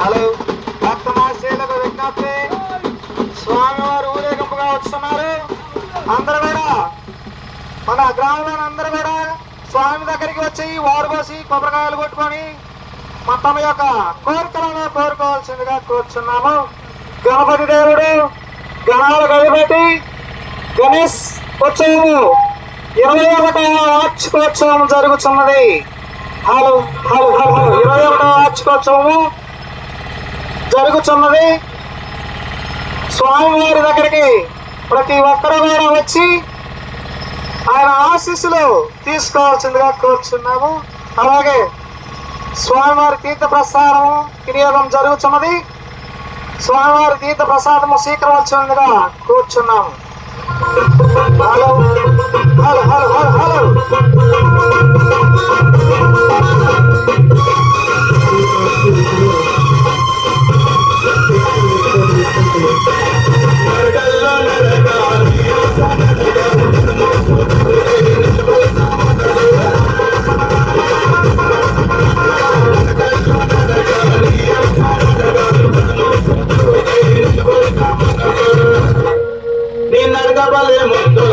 Hello భక్త మహాశీలకు విజ్ఞప్తి. స్వామివారు ఊరేగింపుగా వస్తున్నారు. అందరూ కూడా మన గ్రామంలో అందరూ కూడా స్వామి దగ్గరికి వచ్చి వారు పోసి కొబ్బరికాయలు కొట్టుకొని తమ యొక్క కోరికలను కోరుకోవాల్సిందిగా కోరుచున్నాము. గణపతి దేవుడు గణాల గణపతి గణేష్ ఉత్సవము ఇరవై ఒకటవ వార్షికోత్సవం జరుగుతున్నది. హలో హలో హలో హలో ఇరవై ఒకటవ వార్షికోత్సవము జరుగుతున్నది స్వామివారి దగ్గరికి ప్రతి ఒక్కరు కూడా వచ్చి ఆయన ఆశీస్సులు తీసుకోవాల్సిందిగా కోరుచున్నాము. అలాగే స్వామివారి తీర్థ ప్రసాదం వినియోగం జరుగుతున్నది. స్వామివారి తీర్థ ప్రసాదము స్వీకరించాల్సిందిగా కూర్చున్నాము. Hello hello hello. నిన్నడగబలే ముందు.